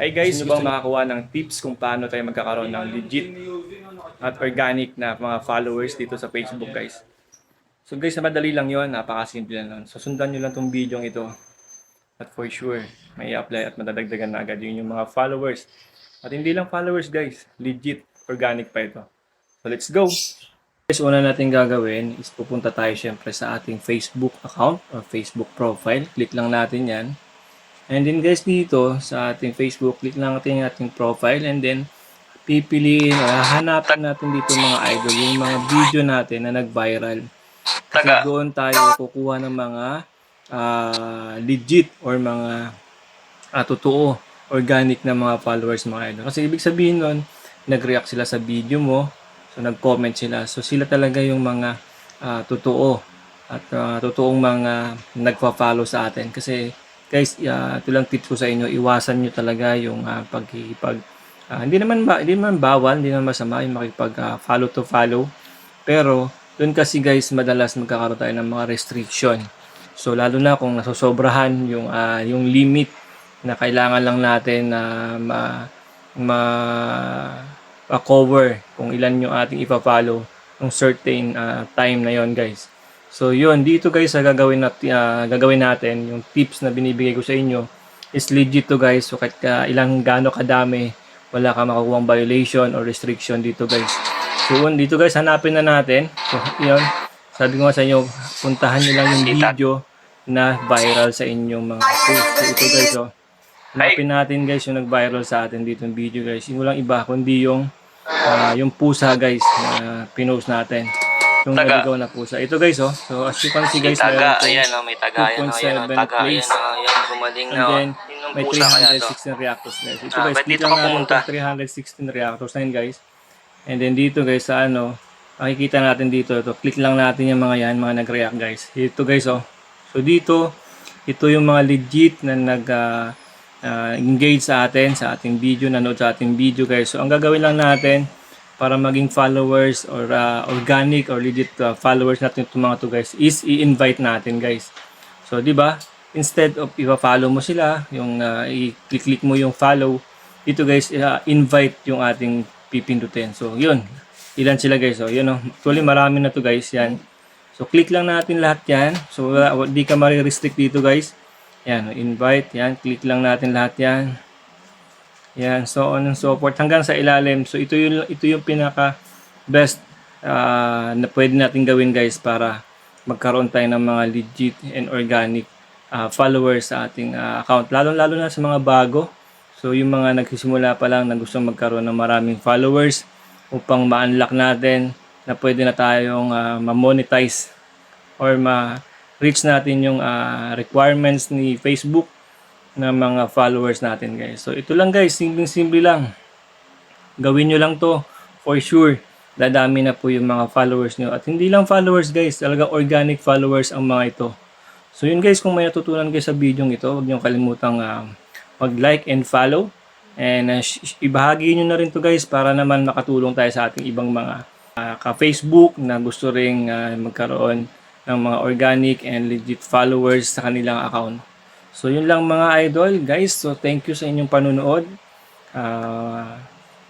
Hi guys, gusto bang makakuha ng tips kung paano tayo magkakaroon ng legit at organic na mga followers dito sa Facebook guys? So guys, madali lang yon, napakasimple lang. nun. So sundan nyo lang tong video ito. At for sure, may apply at madadagdagan na agad yun yung mga followers. At hindi lang followers guys, legit, organic pa ito. So let's go! Guys, una natin gagawin is pupunta tayo syempre sa ating Facebook account or Facebook profile. Click lang natin yan. And then guys dito sa ating Facebook, click lang natin yung ating profile and then pipiliin o hanapin natin dito mga idol, yung mga video natin na nag-viral. Kasi Taga. doon tayo kukuha ng mga ah, legit or mga ah, totoo, organic na mga followers mga idol. Kasi ibig sabihin nun, nag-react sila sa video mo, so nag-comment sila. So sila talaga yung mga ah, totoo at ah, totoong mga nagpa-follow sa atin. Kasi guys, ah, ito lang tips ko sa inyo, iwasan nyo talaga yung uh, pagkikipag ah, hindi naman ba, hindi naman bawal, hindi naman masama yung makipag ah, follow to follow. Pero doon kasi guys, madalas magkakaroon tayo ng mga restriction. So lalo na kung nasosobrahan yung ah, yung limit na kailangan lang natin na ma, ma, cover kung ilan yung ating ipa-follow ng certain ah, time na yon guys. So yun, dito guys sa gagawin natin, gagawin natin yung tips na binibigay ko sa inyo is legit to guys. So kahit ka ilang gaano kadami, wala ka makukuha violation or restriction dito guys. So yun, dito guys, hanapin na natin. So yun, sabi ko nga sa inyo, puntahan nyo lang yung video na viral sa inyong mga post. So ito guys, oh. Hanapin natin guys yung nag-viral sa atin dito yung video guys. Yung walang iba, kundi yung ah, yung pusa guys na pinost natin. Yung Taga. naligaw na pusa. Ito guys, oh. So as you can see guys, taga, meron tong ayan o, may taga, ayan o, ayan o, 2.7 taga, ayan plays. o, ayan, gumaling And na o. then, Yun ang may pusa kaya to. 316 reactors guys. Ito Ah, guys, dito ka pumunta? itong 316 reactors na yun guys. And then dito guys sa ano, makikita natin dito ito. Click lang natin yung mga yan, mga nag-react guys. Ito guys oh. So dito, ito yung mga legit na nag ah, ah, engage sa atin, sa ating video, nanood sa ating video guys. So ang gagawin lang natin para maging followers or ah, organic or legit ah, followers natin itong mga to guys is i-invite natin guys. So, di ba? Instead of ipa-follow mo sila, yung uh, i-click-click mo yung follow, dito guys, uh, invite yung ating pipindutin. So, yun. Ilan sila guys. So, yun oh. Actually, marami na to guys. Yan. So, click lang natin lahat yan. So, wa- di ka marirestrict dito guys. Yan. Invite. Yan. Click lang natin lahat yan. Yan. So on and so forth. Hanggang sa ilalim. So, ito yung, ito yung pinaka best ah, na pwede natin gawin guys para magkaroon tayo ng mga legit and organic ah, followers sa ating ah, account. Lalo-lalo na sa mga bago. So yung mga nagsisimula pa lang na gustong magkaroon ng maraming followers upang ma-unlock natin na pwede na tayong ah, ma-monetize or ma-reach natin yung ah, requirements ni Facebook ng mga followers natin guys. So ito lang guys, simpleng-simple lang. Gawin nyo lang to for sure. Dadami na po yung mga followers nyo. At hindi lang followers guys, talaga organic followers ang mga ito. So yun guys, kung may natutunan kayo sa video ito, huwag nyo kalimutang ah, mag-like and follow. And sh- ibahagi nyo na rin to guys para naman makatulong tayo sa ating ibang mga ah, ka-Facebook na gusto ring ah, magkaroon ng mga organic and legit followers sa kanilang account. So yun lang mga idol guys. So thank you sa inyong panunood. Ah,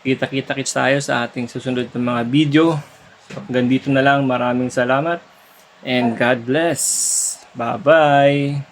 kita-kita kits tayo sa ating susunod na mga video. So hanggang dito na lang. Maraming salamat. And God bless. Bye-bye.